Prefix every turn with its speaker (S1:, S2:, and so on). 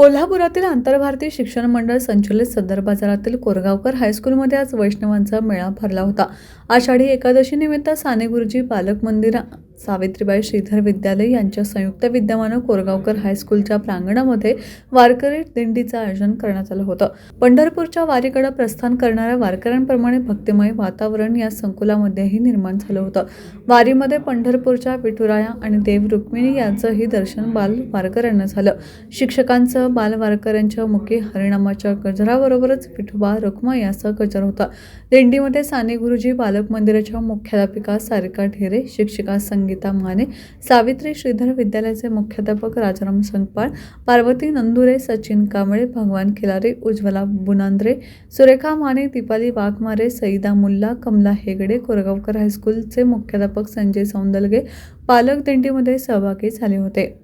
S1: कोल्हापुरातील आंतरभारतीय शिक्षण मंडळ संचलित सदर बाजारातील कोरगावकर हायस्कूलमध्ये आज वैष्णवांचा मेळा भरला होता. आषाढी एकादशी निमित्त साने गुरुजी बालक मंदिर सावित्रीबाई श्रीधर विद्यालय यांच्या संयुक्त विद्यमानं कोरगावकर हायस्कूलच्या प्रांगणामध्ये वारकरी दिंडीचं आयोजन करण्यात आलं होतं. पंढरपूरच्या वारीकडे प्रस्थान करणाऱ्या वारकऱ्यांप्रमाणे भक्तिमय वातावरण या संकुलामध्येही निर्माण झालं होतं. वारीमध्ये पंढरपूरच्या विठुराया आणि देव रुक्मिणी यांचंही दर्शन बाल वारकऱ्यांना झालं. शिक्षकांचं बाल वारकऱ्यांच्या मुखी हरिणामाच्या गजराबरोबरच विठोबा रुक्मा याचा गजर होता. दिंडीमध्ये साने गुरुजी बालक मंदिराच्या मुख्याध्यापिका सारिका ढेरे शिक्षिका संगीता माने सावित्री श्रीधर विद्यालयाचे मुख्याध्यापक राजाराम संगपाळ पार्वती नंदुरे सचिन कांबळे भगवान खिलारे उज्ज्वला बुनांद्रे सुरेखा माने दीपाली वाघमारे सईदा मुल्ला कमला हेगडे कोरगावकर हायस्कूलचे मुख्याध्यापक संजय सौंदलगे पालक दिंडीमध्ये सहभागी झाले होते.